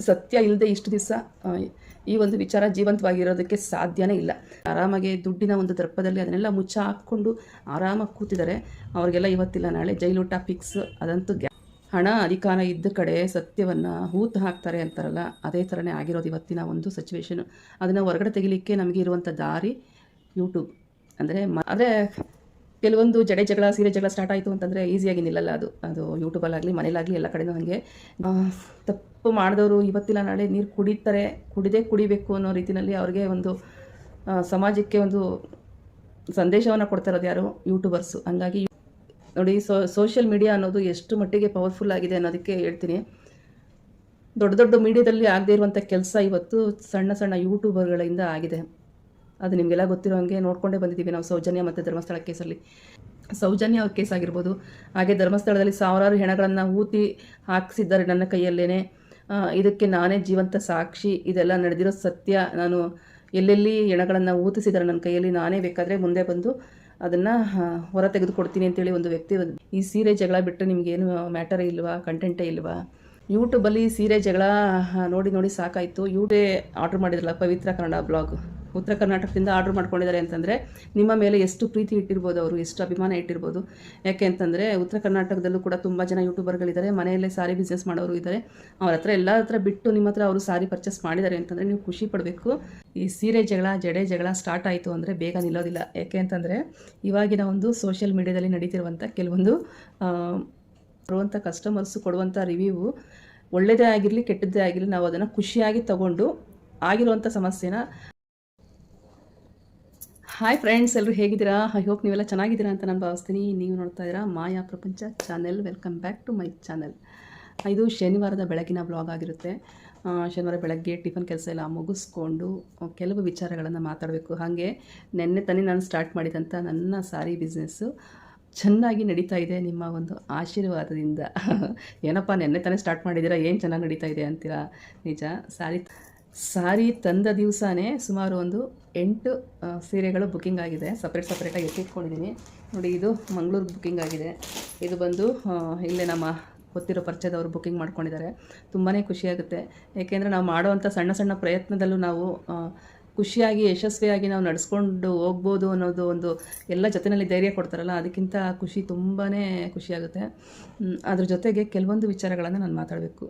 ಸತ್ಯ ಇಲ್ಲದೆ ಇಷ್ಟು ದಿವಸ ಈ ಒಂದು ವಿಚಾರ ಜೀವಂತವಾಗಿರೋದಕ್ಕೆ ಸಾಧ್ಯನೇ ಇಲ್ಲ. ಆರಾಮಾಗಿ ದುಡ್ಡಿನ ಒಂದು ದರ್ಪದಲ್ಲಿ ಅದನ್ನೆಲ್ಲ ಮುಚ್ಚ ಹಾಕ್ಕೊಂಡು ಆರಾಮಾಗಿ ಕೂತಿದ್ದಾರೆ. ಅವ್ರಿಗೆಲ್ಲ ಇವತ್ತಿಲ್ಲ ನಾಳೆ ಜೈಲೂಟ ಫಿಕ್ಸ್ ಅದಂತೂ ಗ್ಯಾ ಹಣ ಅಧಿಕಾರ ಇದ್ದ ಕಡೆ ಸತ್ಯವನ್ನು ಹೂತು ಹಾಕ್ತಾರೆ ಅಂತಾರಲ್ಲ ಅದೇ ಥರನೇ ಆಗಿರೋದು ಇವತ್ತಿನ ಒಂದು ಸಿಚುವೇಶನು ಅದನ್ನು ಹೊರಗಡೆ ತೆಗಿಲಿಕ್ಕೆ ನಮಗೆ ಇರುವಂಥ ದಾರಿ ಯೂಟ್ಯೂಬ್ ಅಂದರೆ ಮ ಅಂದರೆ ಕೆಲವೊಂದು ಜಡೆ ಜಗಳ ಸೀರೆ ಜಗಳ ಸ್ಟಾರ್ಟ್ ಆಯಿತು ಅಂತಂದರೆ ಈಸಿಯಾಗಿ ನಿಲ್ಲಲ್ಲ ಅದು. ಅದು ಯೂಟ್ಯೂಬಲ್ಲಾಗಲಿ ಮನೇಲಾಗಲಿ ಎಲ್ಲ ಕಡೆನೂ ಹಾಗೆ. ಆ, ತಪ್ಪು ಮಾಡಿದವರು ಇವತ್ತಿಲ್ಲ ನಾಳೆ ನೀರು ಕುಡಿತಾರೆ ಕುಡಿದೇ ಕುಡಿಬೇಕು ಅನ್ನೋ ರೀತಿಯಲ್ಲಿ ಅವ್ರಿಗೆ ಒಂದು ಸಮಾಜಕ್ಕೆ ಒಂದು ಸಂದೇಶವನ್ನು ಕೊಡ್ತಾ ಯಾರು? ಯೂಟ್ಯೂಬರ್ಸು ಹಂಗಾಗಿ ನೋಡಿ ಸೋಷಿಯಲ್ ಮೀಡಿಯಾ ಅನ್ನೋದು ಎಷ್ಟು ಮಟ್ಟಿಗೆ ಪವರ್ಫುಲ್ ಆಗಿದೆ ಅನ್ನೋದಕ್ಕೆ ಹೇಳ್ತೀನಿ. ದೊಡ್ಡ ದೊಡ್ಡ ಮೀಡಿಯಾದಲ್ಲಿ ಆಗದೇ ಇರುವಂಥ ಕೆಲಸ ಇವತ್ತು ಸಣ್ಣ ಸಣ್ಣ ಯೂಟ್ಯೂಬರ್ಗಳಿಂದ ಆಗಿದೆ. ಅದು ನಿಮಗೆಲ್ಲ ಗೊತ್ತಿರೋ ಹಾಗೆ ನೋಡ್ಕೊಂಡೇ ಬಂದಿದ್ದೀವಿ ನಾವು ಸೌಜನ್ಯ ಮತ್ತು ಧರ್ಮಸ್ಥಳ ಕೇಸಲ್ಲಿ. ಸೌಜನ್ಯ ಅವ್ರ ಕೇಸ್ ಆಗಿರ್ಬೋದು. ಹಾಗೆ ಧರ್ಮಸ್ಥಳದಲ್ಲಿ ಸಾವಿರಾರು ಹೆಣಗಳನ್ನು ಊತಿ ಹಾಕಿಸಿದ್ದಾರೆ ನನ್ನ ಕೈಯಲ್ಲೇನೆ. ಆ, ಇದಕ್ಕೆ ನಾನೇ ಜೀವಂತ ಸಾಕ್ಷಿ. ಇದೆಲ್ಲ ನಡೆದಿರೋ ಸತ್ಯ. ನಾನು ಎಲ್ಲೆಲ್ಲಿ ಎಣಗಳನ್ನು ಊತಿಸಿದ್ದಾರೆ ನನ್ನ ಕೈಯಲ್ಲಿ ನಾನೇ ಬೇಕಾದರೆ ಮುಂದೆ ಬಂದು ಅದನ್ನು ಹೊರ ತೆಗೆದುಕೊಡ್ತೀನಿ ಅಂತೇಳಿ ಒಂದು ವ್ಯಕ್ತಿ ಈ ಸೀರೆ ಜಗಳ ಬಿಟ್ಟರೆ ನಿಮಗೇನು ಮ್ಯಾಟರೇ ಇಲ್ವಾ? ಕಂಟೆಂಟೇ ಇಲ್ವಾ? ಯೂಟ್ಯೂಬಲ್ಲಿ ಸೀರೆ ಜಗಳ ನೋಡಿ ನೋಡಿ ಸಾಕಾಯಿತು. ಯೂಟೇ ಆರ್ಡ್ರ್ ಮಾಡಿದ್ರಲ್ಲ ಪವಿತ್ರ ಕನ್ನಡ ಬ್ಲಾಗ್ ಉತ್ತರ ಕರ್ನಾಟಕದಿಂದ ಆರ್ಡ್ರ್ ಮಾಡ್ಕೊಂಡಿದ್ದಾರೆ ಅಂತಂದರೆ ನಿಮ್ಮ ಮೇಲೆ ಎಷ್ಟು ಪ್ರೀತಿ ಇಟ್ಟಿರ್ಬೋದು ಅವರು, ಎಷ್ಟು ಅಭಿಮಾನ ಇಟ್ಟಿರ್ಬೋದು? ಯಾಕೆ ಅಂತಂದರೆ ಉತ್ತರ ಕರ್ನಾಟಕದಲ್ಲೂ ಕೂಡ ತುಂಬ ಜನ ಯೂಟ್ಯೂಬರ್ಗಳಿದ್ದಾರೆ, ಮನೆಯಲ್ಲೇ ಸಾರಿ ಬಿಸ್ನೆಸ್ ಮಾಡೋರು ಇದ್ದಾರೆ. ಅವ್ರ ಹತ್ರ ಎಲ್ಲ ಹತ್ರ ಬಿಟ್ಟು ನಿಮ್ಮ ಹತ್ರ ಅವರು ಸಾರಿ ಪರ್ಚೇಸ್ ಮಾಡಿದ್ದಾರೆ ಅಂತಂದರೆ ನೀವು ಖುಷಿ ಪಡಬೇಕು. ಈ ಸೀರೆ ಜಗಳ, ಜಡೆ ಜಗಳ ಸ್ಟಾರ್ಟ್ ಆಯಿತು ಅಂದರೆ ಬೇಗ ನಿಲ್ಲೋದಿಲ್ಲ. ಯಾಕೆ ಅಂತಂದರೆ ಇವಾಗಿನ ಒಂದು ಸೋಷಿಯಲ್ ಮೀಡ್ಯಾದಲ್ಲಿ ನಡೀತಿರುವಂಥ ಕೆಲವೊಂದು ಬರುವಂಥ ಕಸ್ಟಮರ್ಸು ಕೊಡುವಂಥ ರಿವ್ಯೂ ಒಳ್ಳೆಯದೇ ಆಗಿರಲಿ ಕೆಟ್ಟದ್ದೇ ಆಗಿರಲಿ ನಾವು ಅದನ್ನು ಖುಷಿಯಾಗಿ ತಗೊಂಡು ಆಗಿರುವಂಥ ಸಮಸ್ಯೆನ ಹಾಯ್ ಫ್ರೆಂಡ್ಸ್ ಎಲ್ಲರೂ ಹೇಗಿದ್ದೀರಾ? ಐ ಹೋಪ್ ನೀವೆಲ್ಲ ಚೆನ್ನಾಗಿದ್ದೀರಾ ಅಂತ ನಾನು ಭಾವಿಸ್ತೀನಿ. ನೀವು ನೋಡ್ತಾ ಇದ್ದೀರಾ Maya Prapancha channel welcome back to my channel ಇದು ಶನಿವಾರದ ಬೆಳಗಿನ ಬ್ಲಾಗ್ ಆಗಿರುತ್ತೆ. ಶನಿವಾರ ಬೆಳಗ್ಗೆ ಟಿಫನ್ ಕೆಲಸ ಎಲ್ಲ ಮುಗಿಸ್ಕೊಂಡು ಕೆಲವು ವಿಚಾರಗಳನ್ನು ಮಾತಾಡಬೇಕು. ಹಾಗೆ ನೆನ್ನೆ ತಾನೇ ನಾನು ಸ್ಟಾರ್ಟ್ ಮಾಡಿದಂಥ ನನ್ನ ಸಾರಿ ಬಿಸ್ನೆಸ್ಸು ಚೆನ್ನಾಗಿ ನಡೀತಾ ಇದೆ ನಿಮ್ಮ ಒಂದು ಆಶೀರ್ವಾದದಿಂದ. ಏನಪ್ಪ, ನೆನ್ನೆ ತಾನೇ ಸ್ಟಾರ್ಟ್ ಮಾಡಿದ್ದೀರಾ? ಏನು ಚೆನ್ನಾಗಿ ನಡೀತಾ ಇದೆ ಅಂತೀರಾ? ನಿಜ, ಸಾರಿ ಸಾರಿ ತಂದ ದಿವಸನೇ ಸುಮಾರು ಒಂದು ಎಂಟು ಸೀರೆಗಳು ಬುಕ್ಕಿಂಗ್ ಆಗಿದೆ. ಸಪ್ರೇಟ್ ಸಪ್ರೇಟಾಗಿ ಎತ್ತಿಟ್ಕೊಂಡಿದ್ದೀನಿ ನೋಡಿ, ಇದು ಮಂಗಳೂರು ಬುಕ್ಕಿಂಗ್ ಆಗಿದೆ. ಇದು ಬಂದು ಇಲ್ಲೇ ನಮ್ಮ ಗೊತ್ತಿರೋ ಪರಿಚಯದವರು ಬುಕ್ಕಿಂಗ್ ಮಾಡ್ಕೊಂಡಿದ್ದಾರೆ. ತುಂಬಾ ಖುಷಿಯಾಗುತ್ತೆ ಏಕೆಂದರೆ ನಾವು ಮಾಡುವಂಥ ಸಣ್ಣ ಸಣ್ಣ ಪ್ರಯತ್ನದಲ್ಲೂ ನಾವು ಖುಷಿಯಾಗಿ, ಯಶಸ್ವಿಯಾಗಿ ನಾವು ನಡೆಸ್ಕೊಂಡು ಹೋಗ್ಬೋದು ಅನ್ನೋದು ಒಂದು ಎಲ್ಲ ಜೊತೆಯಲ್ಲಿ ಧೈರ್ಯ ಕೊಡ್ತಾರಲ್ಲ, ಅದಕ್ಕಿಂತ ಖುಷಿ ತುಂಬಾ ಖುಷಿಯಾಗುತ್ತೆ ಅದ್ರ ಜೊತೆಗೆ ಕೆಲವೊಂದು ವಿಚಾರಗಳನ್ನು ನಾನು ಮಾತಾಡಬೇಕು.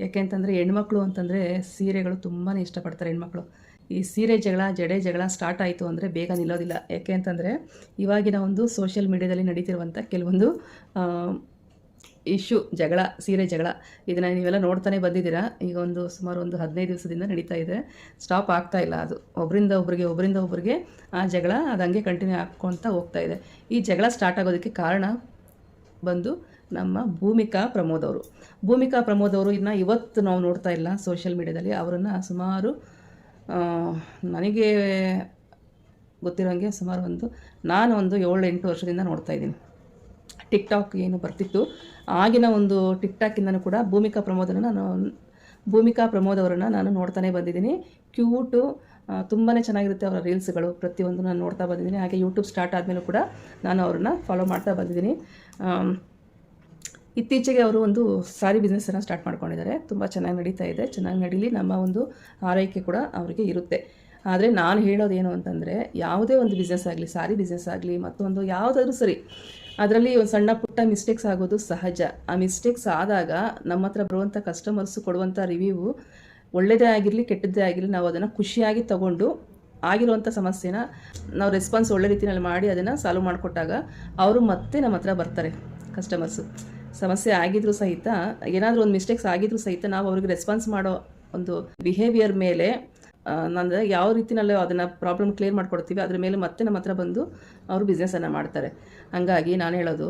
ಯಾಕೆ ಅಂತಂದರೆ ಹೆಣ್ಮಕ್ಳು ಅಂತಂದರೆ ಸೀರೆಗಳು ತುಂಬಾ ಇಷ್ಟಪಡ್ತಾರೆ ಹೆಣ್ಮಕ್ಳು. ಈ ಸೀರೆ ಜಗಳ, ಜಡೆ ಜಗಳ ಸ್ಟಾರ್ಟ್ ಆಯಿತು ಅಂದರೆ ಬೇಗ ನಿಲ್ಲೋದಿಲ್ಲ. ಯಾಕೆ ಅಂತಂದರೆ ಇವಾಗಿನ ಒಂದು ಸೋಷಿಯಲ್ ಮೀಡ್ಯಾದಲ್ಲಿ ನಡೀತಿರುವಂಥ ಕೆಲವೊಂದು ಇಶ್ಯೂ ಜಗಳ, ಸೀರೆ ಜಗಳ. ಇದನ್ನು ನೀವೆಲ್ಲ ನೋಡ್ತಾನೆ ಬಂದಿದ್ದೀರಾ? ಈಗ ಒಂದು ಸುಮಾರು ಒಂದು ಹದಿನೈದು ದಿವಸದಿಂದ ನಡೀತಾ ಇದೆ. ಸ್ಟಾಪ್ ಆಗ್ತಾ ಇಲ್ಲ ಅದು. ಒಬ್ಬರಿಂದ ಒಬ್ಬರಿಗೆ ಒಬ್ಬರಿಂದ ಒಬ್ಬರಿಗೆ ಆ ಜಗಳ ಅದು ಹಂಗೆ ಕಂಟಿನ್ಯೂ ಹಾಕ್ಕೊತ ಹೋಗ್ತಾ ಇದೆ. ಈ ಜಗಳ ಸ್ಟಾರ್ಟ್ ಆಗೋದಕ್ಕೆ ಕಾರಣ ಬಂದು ನಮ್ಮ ಭೂಮಿಕಾ ಪ್ರಮೋದ್ ಅವರು. ಭೂಮಿಕಾ ಪ್ರಮೋದ್ ಅವರು ಇನ್ನು ಇವತ್ತು ನಾವು ನೋಡ್ತಾ ಇಲ್ಲ ಸೋಷಿಯಲ್ ಮೀಡ್ಯಾದಲ್ಲಿ ಅವರನ್ನು ಸುಮಾರು ನನಗೆ ಗೊತ್ತಿರೋಂಗೆ ಸುಮಾರು ಒಂದು, ನಾನು ಒಂದು ಏಳು ಎಂಟು ವರ್ಷದಿಂದ ನೋಡ್ತಾ ಇದ್ದೀನಿ. ಟಿಕ್ ಟಾಕ್ ಏನು ಬರ್ತಿತ್ತು. ಆಗಿನ ಒಂದು ಟಿಕ್ ಟಾಕಿಂದನೂ ಕೂಡ ಭೂಮಿಕಾ ಪ್ರಮೋದನ್ನು ನಾನು, ಭೂಮಿಕಾ ಪ್ರಮೋದ್ ಅವರನ್ನು ನಾನು ನೋಡ್ತಾನೆ ಬಂದಿದ್ದೀನಿ. ಕ್ಯೂಟು ತುಂಬಾ ಚೆನ್ನಾಗಿರುತ್ತೆ ಅವರ ರೀಲ್ಸ್ಗಳು ಪ್ರತಿಯೊಂದು ನಾನು ನೋಡ್ತಾ ಬಂದಿದ್ದೀನಿ. ಹಾಗೆ ಯೂಟ್ಯೂಬ್ ಸ್ಟಾರ್ಟ್ ಆದಮೇಲೂ ಕೂಡ ನಾನು ಅವ್ರನ್ನ ಫಾಲೋ ಮಾಡ್ತಾ ಬಂದಿದ್ದೀನಿ. ಇತ್ತೀಚೆಗೆ ಅವರು ಒಂದು ಸಾರಿ ಬಿಸ್ನೆಸ್ಸನ್ನು ಸ್ಟಾರ್ಟ್ ಮಾಡ್ಕೊಂಡಿದ್ದಾರೆ. ತುಂಬ ಚೆನ್ನಾಗಿ ನಡೀತಾ ಇದೆ. ಚೆನ್ನಾಗಿ ನಡೀಲಿ. ನಮ್ಮ ಒಂದು ಆರೈಕೆ ಕೂಡ ಅವರಿಗೆ ಇರುತ್ತೆ. ಆದರೆ ನಾನು ಹೇಳೋದೇನು ಅಂತಂದರೆ, ಯಾವುದೇ ಒಂದು ಬಿಸ್ನೆಸ್ ಆಗಲಿ, ಸಾರಿ ಬಿಸ್ನೆಸ್ ಆಗಲಿ, ಮತ್ತೊಂದು ಯಾವುದಾದ್ರೂ ಸರಿ, ಅದರಲ್ಲಿ ಒಂದು ಸಣ್ಣ ಪುಟ್ಟ ಮಿಸ್ಟೇಕ್ಸ್ ಆಗೋದು ಸಹಜ. ಆ ಮಿಸ್ಟೇಕ್ಸ್ ಆದಾಗ ನಮ್ಮ ಹತ್ರ ಬರುವಂಥ ಕಸ್ಟಮರ್ಸು ಕೊಡುವಂಥ ರಿವ್ಯೂ ಒಳ್ಳೆಯದೇ ಆಗಿರಲಿ, ಕೆಟ್ಟದ್ದೇ ಆಗಿರಲಿ, ನಾವು ಅದನ್ನು ಖುಷಿಯಾಗಿ ತಗೊಂಡು ಆಗಿರುವಂಥ ಸಮಸ್ಯೆನ ನಾವು ರೆಸ್ಪಾನ್ಸ್ ಒಳ್ಳೆ ರೀತಿಯಲ್ಲಿ ಮಾಡಿ ಅದನ್ನು ಸಾಲ್ವ್ ಮಾಡಿಕೊಟ್ಟಾಗ ಅವರು ಮತ್ತೆ ನಮ್ಮ ಹತ್ರ ಬರ್ತಾರೆ ಕಸ್ಟಮರ್ಸು ಸಮಸ್ಯೆ ಆಗಿದ್ರೂ ಸಹಿತ, ಏನಾದರೂ ಒಂದು ಮಿಸ್ಟೇಕ್ಸ್ ಆಗಿದ್ರೂ ಸಹಿತ ನಾವು ಅವ್ರಿಗೆ ರೆಸ್ಪಾನ್ಸ್ ಮಾಡೋ ಒಂದು ಬಿಹೇವಿಯರ್ ಮೇಲೆ ನಾನು ಯಾವ ರೀತಿನಲ್ಲಿ ಅದನ್ನು ಪ್ರಾಬ್ಲಮ್ ಕ್ಲಿಯರ್ ಮಾಡ್ಕೊಡ್ತೀವಿ, ಅದ್ರ ಮೇಲೆ ಮತ್ತೆ ನಮ್ಮ ಹತ್ರ ಬಂದು ಅವರು ಬಿಸ್ನೆಸನ್ನು ಮಾಡ್ತಾರೆ. ಹಂಗಾಗಿ ನಾನು ಹೇಳೋದು,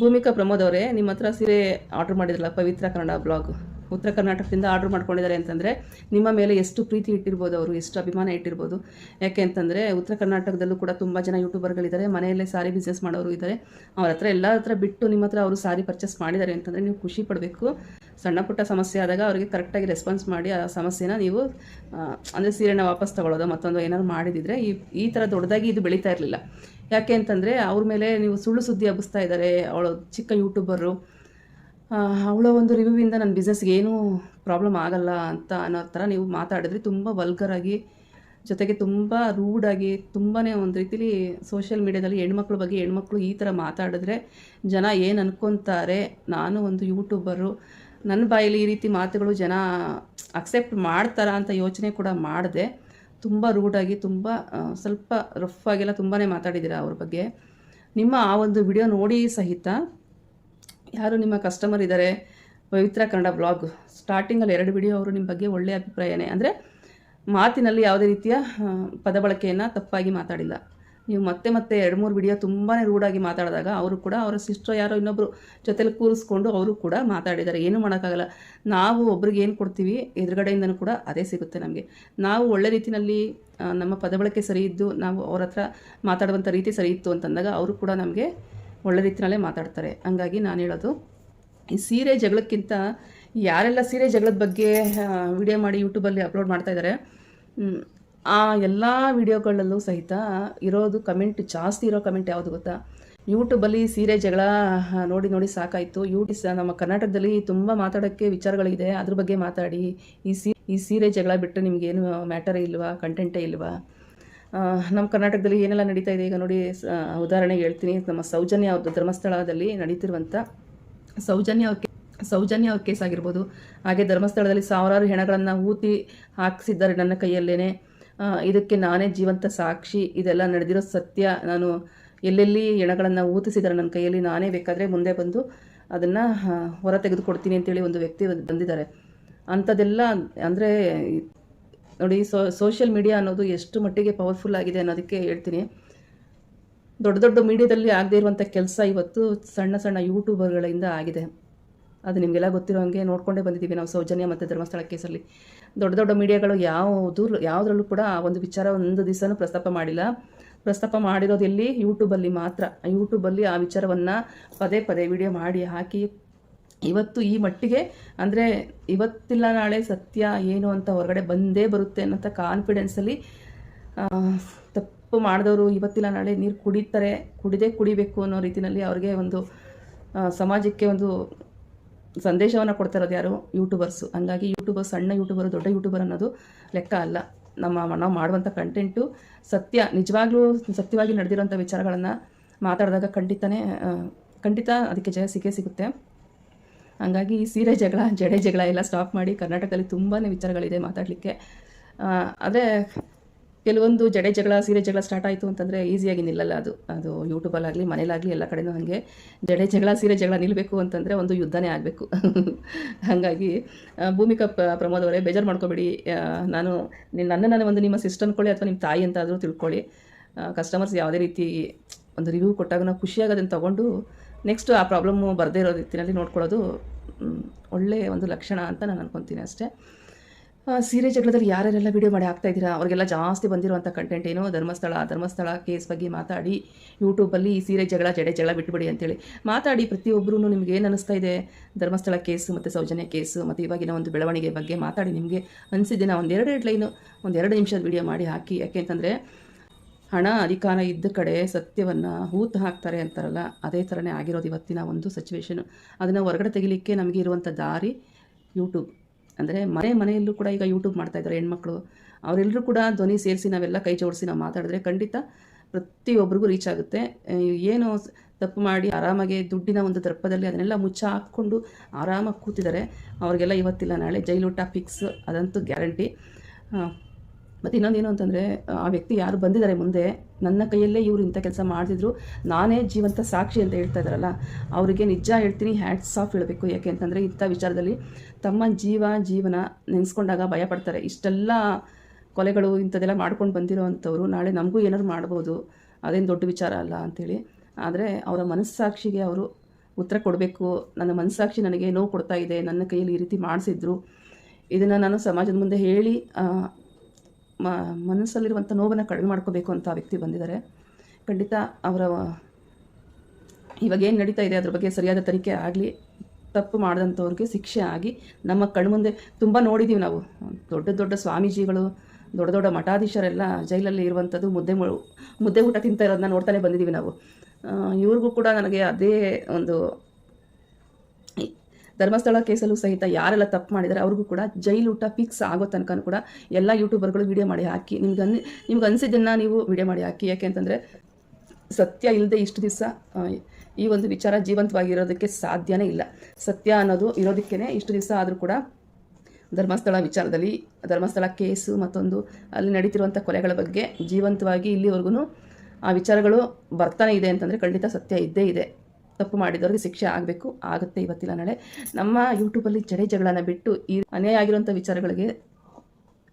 ಭೂಮಿಕಾ ಪ್ರಮೋದ್ ಅವರೇ ನಿಮ್ಮ ಹತ್ರ ಸೀರೆ ಆರ್ಡ್ರ್ ಮಾಡಿದ್ರಲ್ಲ ಪವಿತ್ರ ಕನ್ನಡ ಬ್ಲಾಗ್ ಉತ್ತರ ಕರ್ನಾಟಕದಿಂದ ಆರ್ಡ್ರ್ ಮಾಡ್ಕೊಂಡಿದ್ದಾರೆ ಅಂತಂದರೆ ನಿಮ್ಮ ಮೇಲೆ ಎಷ್ಟು ಪ್ರೀತಿ ಇಟ್ಟಿರ್ಬೋದು ಅವರು, ಎಷ್ಟು ಅಭಿಮಾನ ಇಟ್ಟಿರ್ಬೋದು? ಯಾಕೆ ಅಂತಂದರೆ ಉತ್ತರ ಕರ್ನಾಟಕದಲ್ಲೂ ಕೂಡ ತುಂಬ ಜನ ಯೂಟ್ಯೂಬರ್ಗಳಿದ್ದಾರೆ ಮನೆಯಲ್ಲೇ ಸಾರಿ ಬಿಸ್ನೆಸ್ ಮಾಡೋರು ಇದ್ದಾರೆ. ಅವ್ರ ಹತ್ರ ಎಲ್ಲ ಹತ್ರ ಬಿಟ್ಟು ನಿಮ್ಮ ಹತ್ರ ಅವರು ಸಾರಿ ಪರ್ಚೇಸ್ ಮಾಡಿದ್ದಾರೆ ಅಂತಂದರೆ ನೀವು ಖುಷಿ ಪಡಬೇಕು. ಸಣ್ಣ ಪುಟ್ಟ ಸಮಸ್ಯೆ ಆದಾಗ ಅವರಿಗೆ ಕರೆಕ್ಟಾಗಿ ರೆಸ್ಪಾನ್ಸ್ ಮಾಡಿ ಆ ಸಮಸ್ಯೆನ ನೀವು ಅಂದರೆ ಸೀರೆನ ವಾಪಸ್ ತಗೊಳ್ಳೋದು ಮತ್ತೊಂದು ಏನಾದ್ರು ಮಾಡಿದಿದ್ರೆ ಈ ಈ ಥರ ದೊಡ್ಡದಾಗಿ ಇದು ಬೆಳೀತಾ ಇರಲಿಲ್ಲ. ಯಾಕೆ ಅಂತಂದರೆ ಅವ್ರ ಮೇಲೆ ನೀವು ಸುಳ್ಳು ಸುದ್ದಿ ಹಬ್ಬಿಸ್ತಾ ಇದ್ದಾರೆ, ಅವಳು ಚಿಕ್ಕ ಯೂಟ್ಯೂಬರು ಅವಳ ಒಂದು ರಿವ್ಯೂವಿಂದ ನನ್ನ ಬಿಸ್ನೆಸ್ಗೆ ಏನೂ ಪ್ರಾಬ್ಲಮ್ ಆಗಲ್ಲ ಅಂತ ಅನ್ನೋ ಥರ ನೀವು ಮಾತಾಡಿದ್ರಿ ತುಂಬ ವಲ್ಗರಾಗಿ ಜೊತೆಗೆ ತುಂಬ ರೂಡಾಗಿ ತುಂಬಾ ಒಂದು ರೀತಿಲಿ ಸೋಷಿಯಲ್ ಮೀಡ್ಯಾದಲ್ಲಿ ಹೆಣ್ಮಕ್ಳ ಬಗ್ಗೆ ಹೆಣ್ಮಕ್ಳು ಈ ಥರ ಮಾತಾಡಿದ್ರೆ ಜನ ಏನು ಅನ್ಕೊತಾರೆ, ನಾನು ಒಂದು ಯೂಟ್ಯೂಬರು ನನ್ನ ಬಾಯಲ್ಲಿ ಈ ರೀತಿ ಮಾತುಗಳು ಜನ ಅಕ್ಸೆಪ್ಟ್ ಮಾಡ್ತಾರಾ ಅಂತ ಯೋಚನೆ ಕೂಡ ಮಾಡಿದೆ. ತುಂಬ ರೂಡಾಗಿ ತುಂಬ ಸ್ವಲ್ಪ ರಫ್ ಆಗೆಲ್ಲ ತುಂಬಾ ಮಾತಾಡಿದ್ದೀರಾ ಅವ್ರ ಬಗ್ಗೆ. ನಿಮ್ಮ ಆ ಒಂದು ವಿಡಿಯೋ ನೋಡಿ ಸಹಿತ ಯಾರು ನಿಮ್ಮ ಕಸ್ಟಮರ್ ಇದ್ದಾರೆ ಪವಿತ್ರ ಕನ್ನಡ ಬ್ಲಾಗ್ ಸ್ಟಾರ್ಟಿಂಗಲ್ಲಿ ಎರಡು ವಿಡಿಯೋ ಅವರು ನಿಮ್ಮ ಬಗ್ಗೆ ಒಳ್ಳೆಯ ಅಭಿಪ್ರಾಯನೇ. ಅಂದರೆ ಮಾತಿನಲ್ಲಿ ಯಾವುದೇ ರೀತಿಯ ಪದಬಳಕೆಯನ್ನು ಪದ ಬಳಕೆಯನ್ನು ತಪ್ಪಾಗಿ ಮಾತಾಡಿಲ್ಲ. ನೀವು ಮತ್ತೆ ಮತ್ತೆ ಎರಡು ಮೂರು ವಿಡಿಯೋ ತುಂಬಾ ರೂಢಾಗಿ ಮಾತಾಡಿದಾಗ ಅವರು ಕೂಡ ಅವರ ಸಿಸ್ಟರ್ ಯಾರೋ ಇನ್ನೊಬ್ಬರು ಜೊತೆಲಿ ಕೂರಿಸ್ಕೊಂಡು ಅವರು ಕೂಡ ಮಾತಾಡಿದ್ದಾರೆ. ಏನೂ ಮಾಡೋಕ್ಕಾಗಲ್ಲ. ನಾವು ಒಬ್ರಿಗೆ ಏನು ಕೊಡ್ತೀವಿ, ಎದುರುಗಡೆಯಿಂದನೂ ಕೂಡ ಅದೇ ಸಿಗುತ್ತೆ ನಮಗೆ. ನಾವು ಒಳ್ಳೆ ರೀತಿಯಲ್ಲಿ ನಮ್ಮ ಪದ ಬಳಕೆ ಸರಿ ಇದ್ದು, ನಾವು ಅವ್ರ ಹತ್ರ ಮಾತಾಡುವಂಥ ರೀತಿ ಸರಿ ಇತ್ತು ಅಂತಂದಾಗ ಅವರು ಕೂಡ ನಮಗೆ ಒಳ್ಳೆ ರೀತಿಯಲ್ಲೇ ಮಾತಾಡ್ತಾರೆ. ಹಂಗಾಗಿ ನಾನು ಹೇಳೋದು, ಈ ಸೀರೆ ಜಗಳಕ್ಕಿಂತ ಯಾರೆಲ್ಲ ಸೀರೆ ಜಗಳದ ಬಗ್ಗೆ ವಿಡಿಯೋ ಮಾಡಿ ಯೂಟ್ಯೂಬಲ್ಲಿ ಅಪ್ಲೋಡ್ ಮಾಡ್ತಾ ಇದ್ದಾರೆ ಆ ಎಲ್ಲ ವಿಡಿಯೋಗಳಲ್ಲೂ ಸಹಿತ ಇರೋದು ಕಮೆಂಟ್ ಜಾಸ್ತಿ ಇರೋ ಕಮೆಂಟ್ ಯಾವುದು ಗೊತ್ತಾ? ಯೂಟ್ಯೂಬಲ್ಲಿ ಸೀರೆ ಜಗಳ ನೋಡಿ ನೋಡಿ ಸಾಕಾಯಿತು. ಯೂಟ್ಯೂಬ್ ನಮ್ಮ ಕರ್ನಾಟಕದಲ್ಲಿ ತುಂಬ ಮಾತಾಡೋಕ್ಕೆ ವಿಚಾರಗಳಿದೆ. ಅದ್ರ ಬಗ್ಗೆ ಮಾತಾಡಿ. ಈ ಸೀ, ಈ ಸೀರೆ ಜಗಳ ಬಿಟ್ಟು ನಿಮಗೇನು ಮ್ಯಾಟರೇ ಇಲ್ವಾ? ಕಂಟೆಂಟೇ ಇಲ್ವಾ? ನಮ್ಮ ಕರ್ನಾಟಕದಲ್ಲಿ ಏನೆಲ್ಲ ನಡೀತಾ ಇದೆ ಈಗ ನೋಡಿ ಉದಾಹರಣೆ ಹೇಳ್ತೀನಿ. ನಮ್ಮ ಸೌಜನ್ಯ ಅವ್ರದ್ದು ಧರ್ಮಸ್ಥಳದಲ್ಲಿ ನಡೀತಿರುವಂಥ ಸೌಜನ್ಯ ಅವ್ರ ಸೌಜನ್ಯ ಅವ್ರ ಕೇಸ್ ಆಗಿರ್ಬೋದು. ಹಾಗೆ ಧರ್ಮಸ್ಥಳದಲ್ಲಿ ಸಾವಿರಾರು ಹೆಣಗಳನ್ನು ಊತಿ ಹಾಕಿಸಿದ್ದಾರೆ ನನ್ನ ಕೈಯಲ್ಲೇ ಇದಕ್ಕೆ ನಾನೇ ಜೀವಂತ ಸಾಕ್ಷಿ. ಇದೆಲ್ಲ ನಡೆದಿರೋ ಸತ್ಯ. ನಾನು ಎಲ್ಲೆಲ್ಲಿ ಹೆಣಗಳನ್ನು ಊತಿಸಿದ್ದಾರೆ ನನ್ನ ಕೈಯಲ್ಲಿ ನಾನೇ ಬೇಕಾದರೆ ಮುಂದೆ ಬಂದು ಅದನ್ನು ಹೊರ ತೆಗೆದುಕೊಡ್ತೀನಿ ಅಂತೇಳಿ ಒಂದು ವ್ಯಕ್ತಿ ಬಂದಿದ್ದಾರೆ. ಅಂಥದ್ದೆಲ್ಲ ಅಂದರೆ ನೋಡಿ, ಸೋ ಸೋಷಿಯಲ್ ಮೀಡಿಯಾ ಅನ್ನೋದು ಎಷ್ಟು ಮಟ್ಟಿಗೆ ಪವರ್ಫುಲ್ ಆಗಿದೆ ಅನ್ನೋದಕ್ಕೆ ಹೇಳ್ತೀನಿ. ದೊಡ್ಡ ದೊಡ್ಡ ಮೀಡಿಯಾದಲ್ಲಿ ಆಗದೇ ಇರುವಂಥ ಕೆಲಸ ಇವತ್ತು ಸಣ್ಣ ಸಣ್ಣ ಯೂಟ್ಯೂಬರ್ಗಳಿಂದ ಆಗಿದೆ. ಅದು ನಿಮಗೆಲ್ಲ ಗೊತ್ತಿರೋ ಹಾಗೆ ನೋಡ್ಕೊಂಡೇ ಬಂದಿದ್ದೀವಿ ನಾವು ಸೌಜನ್ಯ ಮತ್ತು ಧರ್ಮಸ್ಥಳ ಕೇಸಲ್ಲಿ ದೊಡ್ಡ ದೊಡ್ಡ ಮೀಡಿಯಾಗಳು ಯಾವುದು, ಯಾವುದ್ರಲ್ಲೂ ಕೂಡ ಆ ಒಂದು ವಿಚಾರ ಒಂದು ದಿವಸನೂ ಪ್ರಸ್ತಾಪ ಮಾಡಿಲ್ಲ. ಪ್ರಸ್ತಾಪ ಮಾಡಿರೋದು ಎಲ್ಲಿ? ಯೂಟ್ಯೂಬಲ್ಲಿ ಮಾತ್ರ. ಯೂಟ್ಯೂಬಲ್ಲಿ ಆ ವಿಚಾರವನ್ನು ಪದೇ ಪದೇ ವಿಡಿಯೋ ಮಾಡಿ ಹಾಕಿ ಇವತ್ತು ಈ ಮಟ್ಟಿಗೆ, ಅಂದರೆ ಇವತ್ತಿಲ್ಲ ನಾಳೆ ಸತ್ಯ ಏನು ಅಂತ ಹೊರಗಡೆ ಬಂದೇ ಬರುತ್ತೆ ಅನ್ನೋಂಥ ಕಾನ್ಫಿಡೆನ್ಸಲ್ಲಿ ತಪ್ಪು ಮಾಡಿದವರು ಇವತ್ತಿಲ್ಲ ನಾಳೆ ನೀರು ಕುಡಿತಾರೆ, ಕುಡಿದೇ ಕುಡಿಬೇಕು ಅನ್ನೋ ರೀತಿಯಲ್ಲಿ ಅವ್ರಿಗೆ ಒಂದು ಸಮಾಜಕ್ಕೆ ಒಂದು ಸಂದೇಶವನ್ನು ಕೊಡ್ತಾ ಇರೋದು ಯಾರು? ಯೂಟ್ಯೂಬರ್ಸು ಹಂಗಾಗಿ ಯೂಟ್ಯೂಬರ್ ಸಣ್ಣ ಯೂಟ್ಯೂಬರು ದೊಡ್ಡ ಯೂಟ್ಯೂಬರ್ ಅನ್ನೋದು ಲೆಕ್ಕ ಅಲ್ಲ. ನಮ್ಮ, ನಾವು ಮಾಡುವಂಥ ಕಂಟೆಂಟು ಸತ್ಯ, ನಿಜವಾಗ್ಲೂ ಸತ್ಯವಾಗಿ ನಡೆದಿರೋಂಥ ವಿಚಾರಗಳನ್ನು ಮಾತಾಡಿದಾಗ ಖಂಡಿತನೇ ಖಂಡಿತ ಅದಕ್ಕೆ ಜಯ ಸಿಕ್ಕೇ ಸಿಗುತ್ತೆ. ಹಂಗಾಗಿ ಸೀರೆ ಜಗಳ, ಜಡೆ ಜಗಳ ಎಲ್ಲ ಸ್ಟಾಪ್ ಮಾಡಿ ಕರ್ನಾಟಕದಲ್ಲಿ ತುಂಬಾ ವಿಚಾರಗಳಿದೆ ಮಾತಾಡಲಿಕ್ಕೆ. ಆದರೆ ಕೆಲವೊಂದು ಜಡೆ ಜಗಳ, ಸೀರೆ ಜಗಳ ಸ್ಟಾರ್ಟ್ ಆಯಿತು ಅಂತಂದರೆ ಈಸಿಯಾಗಿ ನಿಲ್ಲಲ್ಲ ಅದು. ಅದು ಯೂಟ್ಯೂಬಲ್ಲಾಗಲಿ ಮನೇಲಾಗಲಿ ಎಲ್ಲ ಕಡೆನೂ ಹಾಗೆ. ಜಡೆ ಜಗಳ, ಸೀರೆ ಜಗಳ ನಿಲ್ಲಬೇಕು ಅಂತಂದರೆ ಒಂದು ಯುದ್ಧನೇ ಆಗಬೇಕು. ಹಾಗಾಗಿ ಭೂಮಿಕಾ ಪ್ರಮೋದ್ ಅವರೇ ಬೇಜಾರು ಮಾಡ್ಕೋಬೇಡಿ. ನಾನು ನಿನ್ನ ನನ್ನನ್ನು ಒಂದು ನಿಮ್ಮ ಸಿಸ್ಟರ್ ಅನ್ಕೊಳ್ಳಿ ಅಥವಾ ನಿಮ್ಮ ತಾಯಿ ಅಂತಾದರೂ ತಿಳ್ಕೊಳ್ಳಿ. ಕಸ್ಟಮರ್ಸ್ ಯಾವುದೇ ರೀತಿ ಒಂದು ರಿವ್ಯೂ ಕೊಟ್ಟಾಗ ನಾವು ಖುಷಿಯಾಗೋದನ್ನು ತೊಗೊಂಡು ನೆಕ್ಸ್ಟ್ ಆ ಪ್ರಾಬ್ಲಮ್ಮು ಬರದೇ ಇರೋ ರೀತಿಯಲ್ಲಿ ನೋಡ್ಕೊಳ್ಳೋದು ಒಳ್ಳೆಯ ಒಂದು ಲಕ್ಷಣ ಅಂತ ನಾನು ಅನ್ಕೊತೀನಿ ಅಷ್ಟೇ. ಸೀರೆ ಜಗಳದಲ್ಲಿ ಯಾರ್ಯಾರೆಲ್ಲ ವೀಡಿಯೋ ಮಾಡಿ ಹಾಕ್ತಾ ಇದ್ದೀರಾ? ಅವರಿಗೆಲ್ಲ ಜಾಸ್ತಿ ಬಂದಿರುವಂಥ ಕಂಟೆಂಟ್ ಏನು? ಧರ್ಮಸ್ಥಳ ಧರ್ಮಸ್ಥಳ ಕೇಸ್ ಬಗ್ಗೆ ಮಾತಾಡಿ. ಯೂಟ್ಯೂಬಲ್ಲಿ ಈ ಸೀರೆ ಜಗಳ, ಜಡೆ ಜಗಳ ಬಿಟ್ಬಿಡಿ ಅಂತೇಳಿ ಮಾತಾಡಿ. ಪ್ರತಿಯೊಬ್ಬರೂ ನಿಮ್ಗೆ ಏನು ಅನಿಸ್ತಾ ಇದೆ? ಧರ್ಮಸ್ಥಳ ಕೇಸು ಮತ್ತು ಸೌಜನ್ಯ ಕೇಸು ಮತ್ತು ಇವಾಗಿನ ಒಂದು ಬೆಳವಣಿಗೆ ಬಗ್ಗೆ ಮಾತಾಡಿ. ನಿಮಗೆ ಅನಿಸಿದ್ದೆ ನಾವು ಒಂದೆರಡು ಲೈನು ಒಂದು ಎರಡು ನಿಮಿಷದ ವೀಡಿಯೋ ಮಾಡಿ ಹಾಕಿ. ಯಾಕೆ ಅಂತಂದರೆ ಹಣ ಅಧಿಕಾರ ಇದ್ದ ಕಡೆ ಸತ್ಯವನ್ನು ಹೂತು ಹಾಕ್ತಾರೆ ಅಂತಾರಲ್ಲ, ಅದೇ ಥರನೇ ಆಗಿರೋದು ಇವತ್ತಿನ ಒಂದು ಸಿಚುವೇಶನು ಅದನ್ನು ಹೊರಗಡೆ ತೆಗಿಲಿಕ್ಕೆ ನಮಗೆ ಇರುವಂಥ ದಾರಿ ಯೂಟ್ಯೂಬ್ ಅಂದರೆ ಮನೆ ಮನೆಯಲ್ಲೂ ಕೂಡ ಈಗ ಯೂಟ್ಯೂಬ್ ಮಾಡ್ತಾ ಇದ್ದಾರೆ ಹೆಣ್ಮಕ್ಳು. ಅವರೆಲ್ಲರೂ ಕೂಡ ಧ್ವನಿ ಸೇರಿಸಿ ನಾವೆಲ್ಲ ಕೈ ಜೋಡಿಸಿ ನಾವು ಮಾತಾಡಿದ್ರೆ ಖಂಡಿತ ಪ್ರತಿಯೊಬ್ಬರಿಗೂ ರೀಚ್ ಆಗುತ್ತೆ. ಏನು ತಪ್ಪು ಮಾಡಿ ಆರಾಮಾಗಿ ದುಡ್ಡಿನ ಒಂದು ದರ್ಪದಲ್ಲಿ ಅದನ್ನೆಲ್ಲ ಮುಚ್ಚ ಹಾಕ್ಕೊಂಡು ಆರಾಮಾಗಿ ಕೂತಿದ್ದಾರೆ. ಅವ್ರಿಗೆಲ್ಲ ಇವತ್ತಿಲ್ಲ, ನಾಳೆ ಜೈಲೂಟ ಫಿಕ್ಸ್ ಅದಂತೂ ಗ್ಯಾರಂಟಿ ಮತ್ತು ಇನ್ನೊಂದೇನು ಅಂತಂದರೆ, ಆ ವ್ಯಕ್ತಿ ಯಾರು ಬಂದಿದ್ದಾರೆ ಮುಂದೆ, ನನ್ನ ಕೈಯಲ್ಲೇ ಇವರು ಇಂಥ ಕೆಲಸ ಮಾಡ್ತಿದ್ರು, ನಾನೇ ಜೀವಂತ ಸಾಕ್ಷಿ ಅಂತ ಹೇಳ್ತಾ ಇದ್ದಾರಲ್ಲ, ಅವರಿಗೆ ನಿಜ ಹೇಳ್ತೀನಿ ಹ್ಯಾಟ್ಸ್ ಆಫ್ ಹೇಳಬೇಕು. ಯಾಕೆ ಅಂತಂದರೆ, ಇಂಥ ವಿಚಾರದಲ್ಲಿ ತಮ್ಮ ಜೀವ, ಜೀವನ ನೆನೆಸ್ಕೊಂಡಾಗ ಭಯ ಪಡ್ತಾರೆ. ಇಷ್ಟೆಲ್ಲ ಕೊಲೆಗಳು ಇಂಥದ್ದೆಲ್ಲ ಮಾಡ್ಕೊಂಡು ಬಂದಿರೋ ನಾಳೆ ನಮಗೂ ಏನಾದ್ರು ಮಾಡ್ಬೋದು, ಅದೇನು ದೊಡ್ಡ ವಿಚಾರ ಅಲ್ಲ ಅಂಥೇಳಿ ಆದರೆ, ಅವರ ಮನಸ್ಸಾಕ್ಷಿಗೆ ಅವರು ಉತ್ತರ ಕೊಡಬೇಕು. ನನ್ನ ಮನಸ್ಸಾಕ್ಷಿ ನನಗೆ ನೋವು ಕೊಡ್ತಾ ಇದೆ, ನನ್ನ ಕೈಯಲ್ಲಿ ಈ ರೀತಿ ಮಾಡಿಸಿದ್ರು. ಇದನ್ನು ನಾನು ಸಮಾಜದ ಮುಂದೆ ಹೇಳಿ ಮ, ಮನಸ್ಸಲ್ಲಿರುವಂಥ ನೋವನ್ನು ಕಡಿಮೆ ಮಾಡ್ಕೋಬೇಕು ಅಂತ ವ್ಯಕ್ತಿ ಬಂದಿದ್ದಾರೆ. ಖಂಡಿತ ಅವರ ಇವಾಗ ಏನು ನಡೀತಾ ಇದೆ ಅದ್ರ ಬಗ್ಗೆ ಸರಿಯಾದ ತನಿಖೆ ಆಗಲಿ, ತಪ್ಪು ಮಾಡಿದಂಥವ್ರಿಗೆ ಶಿಕ್ಷೆ ಆಗಿ ನಮ್ಮ ಕಣ್ಮುಂದೆ ತುಂಬ ನೋಡಿದ್ದೀವಿ ನಾವು. ದೊಡ್ಡ ದೊಡ್ಡ ಸ್ವಾಮೀಜಿಗಳು, ದೊಡ್ಡ ದೊಡ್ಡ ಮಠಾಧೀಶರೆಲ್ಲ ಜೈಲಲ್ಲಿ ಇರುವಂಥದ್ದು ಮುದ್ದೆ ಮುದ್ದೆ ಊಟ ತಿಂತಾ ಇರೋದನ್ನ ನೋಡ್ತಾನೆ ಬಂದಿದ್ದೀವಿ ನಾವು. ಇವ್ರಿಗೂ ಕೂಡ ನನಗೆ ಅದೇ ಒಂದು ಧರ್ಮಸ್ಥಳ ಕೇಸಲ್ಲೂ ಸಹಿತ ಯಾರೆಲ್ಲ ತಪ್ಪು ಮಾಡಿದರೆ ಅವ್ರಿಗೂ ಕೂಡ ಜೈಲೂಟ ಫಿಕ್ಸ್ ಆಗೋ ತನಕ ಕೂಡ ಎಲ್ಲ ಯೂಟ್ಯೂಬರ್ಗಳು ವಿಡಿಯೋ ಮಾಡಿ ಹಾಕಿ. ನಿಮ್ಗೆ ಅನ್, ನಿಮ್ಗೆ ಅನಿಸಿದ್ದನ್ನು ನೀವು ವಿಡಿಯೋ ಮಾಡಿ ಹಾಕಿ. ಯಾಕೆ ಅಂತಂದರೆ ಸತ್ಯ ಇಲ್ಲದೆ ಇಷ್ಟು ದಿವಸ ಈ ಒಂದು ವಿಚಾರ ಜೀವಂತವಾಗಿರೋದಕ್ಕೆ ಸಾಧ್ಯನೇ ಇಲ್ಲ. ಸತ್ಯ ಅನ್ನೋದು ಇರೋದಕ್ಕೇ ಇಷ್ಟು ದಿವಸ ಆದರೂ ಕೂಡ ಧರ್ಮಸ್ಥಳ ವಿಚಾರದಲ್ಲಿ, ಧರ್ಮಸ್ಥಳ ಕೇಸು ಮತ್ತೊಂದು ಅಲ್ಲಿ ನಡೀತಿರುವಂಥ ಕೊಲೆಗಳ ಬಗ್ಗೆ ಜೀವಂತವಾಗಿ ಇಲ್ಲಿವರೆಗೂ ಆ ವಿಚಾರಗಳು ಬರ್ತಾನೆ ಇದೆ ಅಂತಂದರೆ ಖಂಡಿತ ಸತ್ಯ ಇದ್ದೇ ಇದೆ. ತಪ್ಪು ಮಾಡಿದವ್ರಿಗೆ ಶಿಕ್ಷೆ ಆಗಬೇಕು, ಆಗುತ್ತೆ ಇವತ್ತಿಲ್ಲ ನಾಳೆ. ನಮ್ಮ ಯೂಟ್ಯೂಬಲ್ಲಿ ಜಡೆ ಜಗಳನ್ನ ಬಿಟ್ಟು ಈ ಅನ್ಯಾಯ ಆಗಿರುವಂಥ ವಿಚಾರಗಳಿಗೆ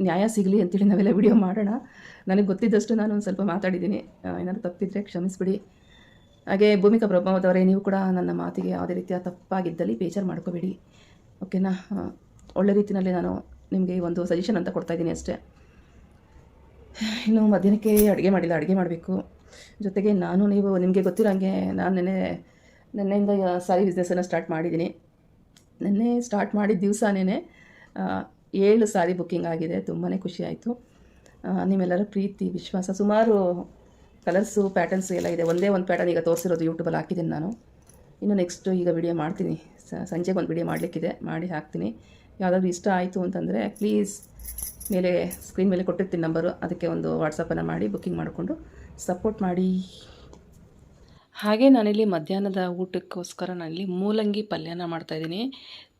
ನ್ಯಾಯ ಸಿಗಲಿ ಅಂತೇಳಿ ನಾವೆಲ್ಲ ವಿಡಿಯೋ ಮಾಡೋಣ. ನನಗೆ ಗೊತ್ತಿದ್ದಷ್ಟು ನಾನು ಒಂದು ಸ್ವಲ್ಪ ಮಾತಾಡಿದ್ದೀನಿ. ಏನಾದರೂ ತಪ್ಪಿದ್ರೆ ಕ್ಷಮಿಸ್ಬಿಡಿ. ಹಾಗೆ ಭೂಮಿಕಾ ಪ್ರಭಾವದವರೇ, ನೀವು ಕೂಡ ನನ್ನ ಮಾತಿಗೆ ಯಾವುದೇ ರೀತಿಯ ತಪ್ಪಾಗಿದ್ದಲ್ಲಿ ಬೇಜಾರು ಮಾಡ್ಕೋಬೇಡಿ. ಓಕೆನಾ? ಒಳ್ಳೆ ರೀತಿಯಲ್ಲಿ ನಾನು ನಿಮಗೆ ಒಂದು ಸಜೆಷನ್ ಅಂತ ಕೊಡ್ತಾ ಇದ್ದೀನಿ ಅಷ್ಟೇ. ಇನ್ನು ಮಧ್ಯಾಹ್ನಕ್ಕೆ ಅಡುಗೆ ಮಾಡಿಲ್ಲ, ಅಡುಗೆ ಮಾಡಬೇಕು. ಜೊತೆಗೆ ನಾನು, ನೀವು ನಿಮಗೆ ಗೊತ್ತಿರೋ ಹಾಗೆ ನಾನು ನೆನ್ನೆ ನೆನ್ನೆಯಿಂದ ಸಾರಿ ಬಿಸ್ನೆಸ್ಸನ್ನು ಸ್ಟಾರ್ಟ್ ಮಾಡಿದ್ದೀನಿ. ನೆನ್ನೆ ಸ್ಟಾರ್ಟ್ ಮಾಡಿದ ದಿವಸನೇ ಏಳು ಸಾರಿ ಬುಕ್ಕಿಂಗ್ ಆಗಿದೆ. ತುಂಬಾ ಖುಷಿ ಆಯಿತು. ನಿಮ್ಮೆಲ್ಲರ ಪ್ರೀತಿ, ವಿಶ್ವಾಸ, ಸುಮಾರು ಕಲರ್ಸು ಪ್ಯಾಟರ್ನ್ಸು ಎಲ್ಲ ಇದೆ. ಒಂದೇ ಒಂದು ಪ್ಯಾಟರ್ನ್ ಈಗ ತೋರಿಸಿರೋದು ಯೂಟ್ಯೂಬಲ್ಲಿ ಹಾಕಿದ್ದೀನಿ ನಾನು. ಇನ್ನು ನೆಕ್ಸ್ಟು ಈಗ ವಿಡಿಯೋ ಮಾಡ್ತೀನಿ. ಸಂಜೆಗೆ ಒಂದು ವಿಡಿಯೋ ಮಾಡಲಿಕ್ಕಿದೆ. ಮಾಡಿ ಹಾಕ್ತೀನಿ. ಯಾವುದಾದ್ರು ಇಷ್ಟ ಆಯಿತು ಅಂತಂದರೆ ಪ್ಲೀಸ್ ಮೇಲೆ ಸ್ಕ್ರೀನ್ ಮೇಲೆ ಕೊಟ್ಟಿರ್ತೀನಿ ನಂಬರು ಅದಕ್ಕೆ ಒಂದು ವಾಟ್ಸಪ್ಪನ್ನು ಮಾಡಿ ಬುಕ್ಕಿಂಗ್ ಮಾಡಿಕೊಂಡು ಸಪೋರ್ಟ್ ಮಾಡಿ. ಹಾಗೆ ನಾನಿಲ್ಲಿ ಮಧ್ಯಾಹ್ನದ ಊಟಕ್ಕೋಸ್ಕರ ನಾನಿಲ್ಲಿ ಮೂಲಂಗಿ ಪಲ್ಯನ ಮಾಡ್ತಾಯಿದ್ದೀನಿ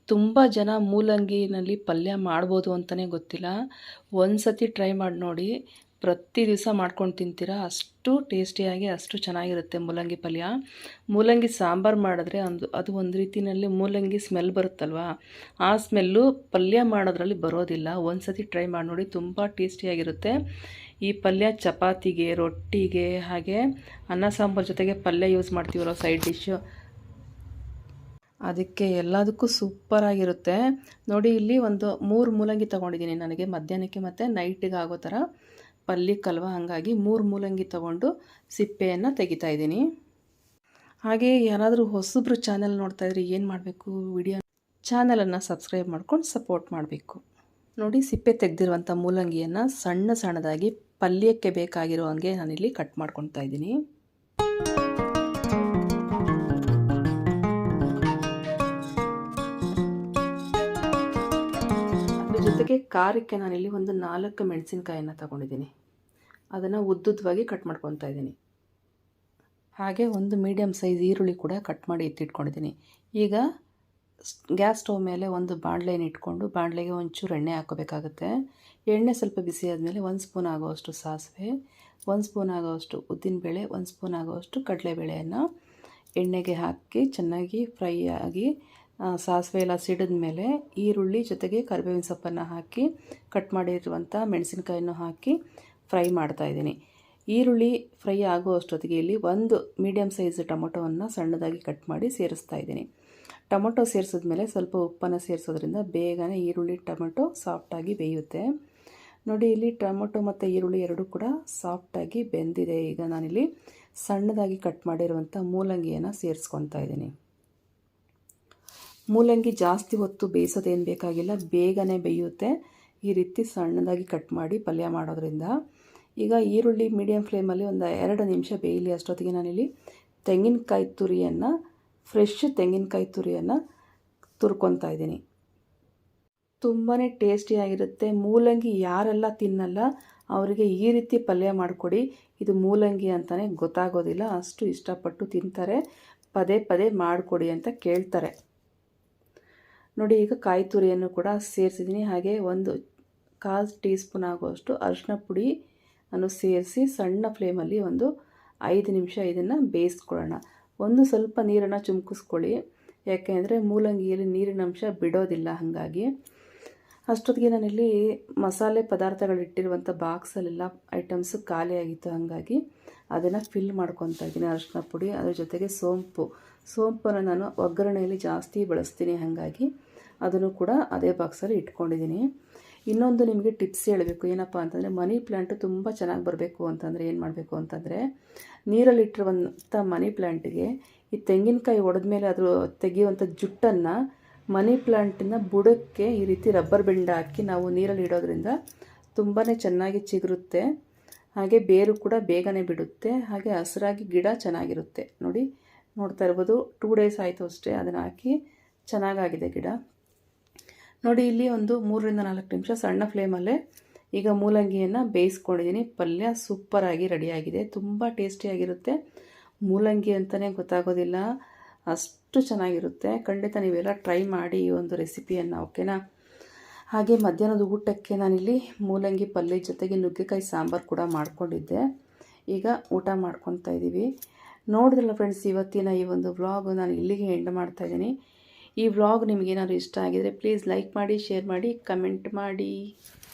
ತುಂಬ ಜನ ಮೂಲಂಗಿನಲ್ಲಿ ಪಲ್ಯ ಮಾಡ್ಬೋದು ಅಂತಲೇ ಗೊತ್ತಿಲ್ಲ. ಒಂದು ಸತಿ ಟ್ರೈ ಮಾಡಿ ನೋಡಿ. ಪ್ರತಿ ದಿವಸ ಮಾಡ್ಕೊಂಡು ತಿಂತೀರಾ? ಅಷ್ಟು ಟೇಸ್ಟಿಯಾಗಿ, ಅಷ್ಟು ಚೆನ್ನಾಗಿರುತ್ತೆ ಮೂಲಂಗಿ ಪಲ್ಯ. ಮೂಲಂಗಿ ಸಾಂಬಾರು ಮಾಡಿದ್ರೆ ಒಂದು ಅದು ಒಂದು ರೀತಿಯಲ್ಲಿ ಮೂಲಂಗಿ ಸ್ಮೆಲ್ ಬರುತ್ತಲ್ವಾ? ಆ ಸ್ಮೆಲ್ಲು ಪಲ್ಯ ಮಾಡೋದ್ರಲ್ಲಿ ಬರೋದಿಲ್ಲ. ಒಂದು ಸತಿ ಟ್ರೈ ಮಾಡಿ ನೋಡಿ. ತುಂಬ ಟೇಸ್ಟಿಯಾಗಿರುತ್ತೆ. ಈ ಪಲ್ಯ ಚಪಾತಿಗೆ, ರೊಟ್ಟಿಗೆ ಹಾಗೆ ಅನ್ನ ಸಾಂಬಾರು ಜೊತೆಗೆ ಪಲ್ಯ ಯೂಸ್ ಮಾಡ್ತೀವಲ್ಲ ಸೈಡ್ ಡಿಶ್ಶು ಅದಕ್ಕೆ ಎಲ್ಲದಕ್ಕೂ ಸೂಪರಾಗಿರುತ್ತೆ ನೋಡಿ, ಇಲ್ಲಿ ಒಂದು ಮೂರು ಮೂಲಂಗಿ ತೊಗೊಂಡಿದ್ದೀನಿ ನನಗೆ ಮಧ್ಯಾಹ್ನಕ್ಕೆ ಮತ್ತು ನೈಟಿಗೆ ಆಗೋ ಥರ. ಕಲ್ವ ಹಾಗಾಗಿ ಮೂರು ಮೂಲಂಗಿ ತೊಗೊಂಡು ಸಿಪ್ಪೆಯನ್ನು ತೆಗಿತಾ ಇದ್ದೀನಿ. ಹಾಗೆ ಯಾರಾದರೂ ಹೊಸಬ್ರು ಚಾನೆಲ್ ನೋಡ್ತಾಯಿದ್ರೆ ಏನು ಮಾಡಬೇಕು? ವಿಡಿಯೋ ಚಾನಲನ್ನು ಸಬ್ಸ್ಕ್ರೈಬ್ ಮಾಡ್ಕೊಂಡು ಸಪೋರ್ಟ್ ಮಾಡಬೇಕು. ನೋಡಿ ಸಿಪ್ಪೆ ತೆಗೆದಿರುವಂಥ ಮೂಲಂಗಿಯನ್ನು ಸಣ್ಣ ಸಣ್ಣದಾಗಿ ಪಲ್ಯಕ್ಕೆ ಬೇಕಾಗಿರೋ ಹಂಗೆ ನಾನಿಲ್ಲಿ ಕಟ್ ಮಾಡ್ಕೊತಾ ಇದ್ದೀನಿ. ಅದ್ರ ಜೊತೆಗೆ ಖಾರಕ್ಕೆ ನಾನಿಲ್ಲಿ ಒಂದು ನಾಲ್ಕು ಮೆಣಸಿನ್ಕಾಯನ್ನು ತಗೊಂಡಿದ್ದೀನಿ. ಅದನ್ನು ಉದ್ದುದ್ದವಾಗಿ ಕಟ್ ಮಾಡ್ಕೊತಾ ಇದ್ದೀನಿ. ಹಾಗೆ ಒಂದು ಮೀಡಿಯಮ್ ಸೈಜ್ ಈರುಳ್ಳಿ ಕೂಡ ಕಟ್ ಮಾಡಿ ಎತ್ತಿಟ್ಕೊಂಡಿದ್ದೀನಿ. ಈಗ ಗ್ಯಾಸ್ ಸ್ಟವ್ ಮೇಲೆ ಒಂದು ಬಾಣಲೆಯನ್ನು ಇಟ್ಕೊಂಡು ಬಾಣಲೆಗೆ ಒಂಚೂರು ಎಣ್ಣೆ ಹಾಕೋಬೇಕಾಗುತ್ತೆ ಎಣ್ಣೆ ಸ್ವಲ್ಪ ಬಿಸಿ ಆದಮೇಲೆ ಒಂದು ಸ್ಪೂನ್ ಆಗೋವಷ್ಟು ಸಾಸಿವೆ, ಒಂದು ಸ್ಪೂನ್ ಆಗೋವಷ್ಟು ಉದ್ದಿನಬೇಳೆ ಒಂದು ಸ್ಪೂನ್ ಆಗೋವಷ್ಟು ಕಡಲೆಬೇಳೆಯನ್ನು ಎಣ್ಣೆಗೆ ಹಾಕಿ ಚೆನ್ನಾಗಿ ಫ್ರೈ ಆಗಿ ಸಾಸಿವೆ ಎಲ್ಲ ಸಿಡಿದ ಮೇಲೆ ಈರುಳ್ಳಿ ಜೊತೆಗೆ ಕರಿಬೇವಿನ ಸೊಪ್ಪನ್ನು ಹಾಕಿ ಕಟ್ ಮಾಡಿರುವಂಥ ಮೆಣಸಿನ್ಕಾಯನ್ನು ಹಾಕಿ ಫ್ರೈ ಮಾಡ್ತಾ ಇದ್ದೀನಿ. ಈರುಳ್ಳಿ ಫ್ರೈ ಆಗುವಷ್ಟೊತ್ತಿಗೆ ಇಲ್ಲಿ ಒಂದು ಮೀಡಿಯಮ್ ಸೈಜ್ ಟೊಮೊಟೊವನ್ನು ಸಣ್ಣದಾಗಿ ಕಟ್ ಮಾಡಿ ಸೇರಿಸ್ತಾ ಇದ್ದೀನಿ. ಟೊಮೊಟೊ ಸೇರಿಸಿದ್ಮೇಲೆ ಸ್ವಲ್ಪ ಉಪ್ಪನ್ನು ಸೇರಿಸೋದ್ರಿಂದ ಬೇಗನೆ ಈರುಳ್ಳಿ, ಟೊಮೊಟೊ ಸಾಫ್ಟಾಗಿ ಬೇಯುತ್ತೆ. ನೋಡಿ, ಇಲ್ಲಿ ಟೊಮೊಟೊ ಮತ್ತು ಈರುಳ್ಳಿ ಎರಡೂ ಕೂಡ ಸಾಫ್ಟಾಗಿ ಬೆಂದಿದೆ. ಈಗ ನಾನಿಲ್ಲಿ ಸಣ್ಣದಾಗಿ ಕಟ್ ಮಾಡಿರುವಂಥ ಮೂಲಂಗಿಯನ್ನು ಸೇರಿಸ್ಕೊತಾ ಇದ್ದೀನಿ. ಮೂಲಂಗಿ ಜಾಸ್ತಿ ಹೊತ್ತು ಬೇಯಿಸೋದೇನು ಬೇಕಾಗಿಲ್ಲ, ಬೇಗನೆ ಬೇಯುತ್ತೆ. ಈ ರೀತಿ ಸಣ್ಣದಾಗಿ ಕಟ್ ಮಾಡಿ ಪಲ್ಯ ಮಾಡೋದ್ರಿಂದ. ಈಗ ಈರುಳ್ಳಿ ಮೀಡಿಯಮ್ ಫ್ಲೇಮಲ್ಲಿ ಒಂದು ಎರಡು ನಿಮಿಷ ಬೇಯಲಿ, ಅಷ್ಟೊತ್ತಿಗೆ ನಾನಿಲ್ಲಿ ತೆಂಗಿನಕಾಯಿ ತುರಿಯನ್ನು ಫ್ರೆಶ್ ತೆಂಗಿನಕಾಯಿ ತುರಿಯನ್ನು ತುರ್ಕೊತಾ ಇದ್ದೀನಿ. ತುಂಬಾ ಟೇಸ್ಟಿಯಾಗಿರುತ್ತೆ ಮೂಲಂಗಿ ಯಾರೆಲ್ಲ ತಿನ್ನಲ್ಲ, ಅವರಿಗೆ ಈ ರೀತಿ ಪಲ್ಯ ಮಾಡಿಕೊಡಿ. ಇದು ಮೂಲಂಗಿ ಅಂತಲೇ ಗೊತ್ತಾಗೋದಿಲ್ಲ. ಅಷ್ಟು ಇಷ್ಟಪಟ್ಟು ತಿಂತಾರೆ. ಪದೇ ಪದೇ ಮಾಡಿಕೊಡಿ ಅಂತ ಕೇಳ್ತಾರೆ. ನೋಡಿ, ಈಗ ಕಾಯಿ ತುರಿಯನ್ನು ಕೂಡ ಸೇರಿಸಿದ್ದೀನಿ. ಹಾಗೆ ಒಂದು ಕಾಲು ಟೀ ಸ್ಪೂನ್ ಆಗುವಷ್ಟು ಅರಿಶಿನ ಪುಡಿ ಅನ್ನು ಸೇರಿಸಿ ಸಣ್ಣ ಫ್ಲೇಮಲ್ಲಿ ಒಂದು ಐದು ನಿಮಿಷ ಇದನ್ನು ಬೇಯಿಸ್ಕೊಳ್ಳೋಣ. ಒಂದು ಸ್ವಲ್ಪ ನೀರನ್ನು ಚುಮ್ಕಿಸ್ಕೊಳ್ಳಿ. ಯಾಕೆಂದರೆ ಮೂಲಂಗಿಯಲ್ಲಿ ನೀರಿನ ಅಂಶ ಬಿಡೋದಿಲ್ಲ ಹಾಗಾಗಿ. ಅಷ್ಟೊತ್ತಿಗೆ ನಾನಿಲ್ಲಿ ಮಸಾಲೆ ಪದಾರ್ಥಗಳಿಟ್ಟಿರುವಂಥ ಬಾಕ್ಸಲ್ಲೆಲ್ಲ ಐಟಮ್ಸು ಖಾಲಿಯಾಗಿತ್ತು ಹಾಗಾಗಿ ಅದನ್ನು ಫಿಲ್ ಮಾಡ್ಕೊತಾ ಇದ್ದೀನಿ ಅರಶಿನ ಪುಡಿ. ಅದ್ರ ಜೊತೆಗೆ ಸೋಂಪು. ಸೋಂಪನ್ನು ನಾನು ಒಗ್ಗರಣೆಯಲ್ಲಿ ಜಾಸ್ತಿ ಬಳಸ್ತೀನಿ ಹಾಗಾಗಿ ಅದನ್ನು ಕೂಡ ಅದೇ ಬಾಕ್ಸಲ್ಲಿ ಇಟ್ಕೊಂಡಿದ್ದೀನಿ. ಇನ್ನೊಂದು ನಿಮಗೆ ಟಿಪ್ಸ್ ಹೇಳಬೇಕು. ಏನಪ್ಪ ಅಂತಂದರೆ ಮನಿ ಪ್ಲ್ಯಾಂಟ್ ತುಂಬ ಚೆನ್ನಾಗಿ ಬರಬೇಕು ಅಂತಂದರೆ ಏನು ಮಾಡಬೇಕು ಅಂತಂದರೆ ನೀರಲ್ಲಿಟ್ಟಿರುವಂಥ ಮನಿ ಪ್ಲ್ಯಾಂಟಿಗೆ ಈ ತೆಂಗಿನಕಾಯಿ ಒಡೆದ ಮೇಲೆ ಅದು ತೆಗೆಯುವಂಥ ಜುಟ್ಟನ್ನು ಮನಿ ಪ್ಲ್ಯಾಂಟನ್ನ ಬುಡಕ್ಕೆ ಈ ರೀತಿ ರಬ್ಬರ್ ಬೆಂಡ ಹಾಕಿ ನಾವು ನೀರಲ್ಲಿ ಇಡೋದ್ರಿಂದ ತುಂಬಾ ಚೆನ್ನಾಗಿ ಚಿಗುರುತ್ತೆ. ಹಾಗೆ ಬೇರು ಕೂಡ ಬೇಗನೆ ಬಿಡುತ್ತೆ. ಹಾಗೆ ಹಸಿರಾಗಿ ಗಿಡ ಚೆನ್ನಾಗಿರುತ್ತೆ. ನೋಡಿ, ನೋಡ್ತಾ ಇರ್ಬೋದು ಟೂ ಡೇಸ್ ಆಯಿತು ಅಷ್ಟೇ. ಅದನ್ನು ಹಾಕಿ ಚೆನ್ನಾಗಾಗಿದೆ ಗಿಡ. ನೋಡಿ, ಇಲ್ಲಿ ಒಂದು ಮೂರರಿಂದ ನಾಲ್ಕು ನಿಮಿಷ ಸಣ್ಣ ಫ್ಲೇಮಲ್ಲೇ ಈಗ ಮೂಲಂಗಿಯನ್ನು ಬೇಯಿಸ್ಕೊಂಡಿದ್ದೀನಿ. ಪಲ್ಯ ಸೂಪರಾಗಿ ರೆಡಿಯಾಗಿದೆ. ತುಂಬ ಟೇಸ್ಟಿಯಾಗಿರುತ್ತೆ ಮೂಲಂಗಿ ಅಂತಲೇ ಗೊತ್ತಾಗೋದಿಲ್ಲ. ಅಷ್ಟು ಚೆನ್ನಾಗಿರುತ್ತೆ. ಖಂಡಿತ ನೀವೆಲ್ಲ ಟ್ರೈ ಮಾಡಿ ಈ ಒಂದು ರೆಸಿಪಿಯನ್ನು, ಓಕೆನಾ? ಹಾಗೆ ಮಧ್ಯಾಹ್ನದ ಊಟಕ್ಕೆ ನಾನಿಲ್ಲಿ ಮೂಲಂಗಿ ಪಲ್ಯ ಜೊತೆಗೆ ನುಗ್ಗೆಕಾಯಿ ಸಾಂಬಾರು ಕೂಡ ಮಾಡ್ಕೊಂಡಿದ್ದೆ. ಈಗ ಊಟ ಮಾಡ್ಕೊತಾ ಇದ್ದೀವಿ ನೋಡಿದ್ರಲ್ಲ ಫ್ರೆಂಡ್ಸ್ ಇವತ್ತಿನ ಈ ಒಂದು ವ್ಲಾಗ್ ನಾನು ಇಲ್ಲಿಗೆ ಎಂಡ್ ಮಾಡ್ತಾ ಇದ್ದೀನಿ. ಈ ವ್ಲಾಗ್ ನಿಮಗೇನಾದ್ರು ಇಷ್ಟ ಆಗಿದರೆ ಪ್ಲೀಸ್ ಲೈಕ್ ಮಾಡಿ ಶೇರ್ ಮಾಡಿ ಕಮೆಂಟ್ ಮಾಡಿ.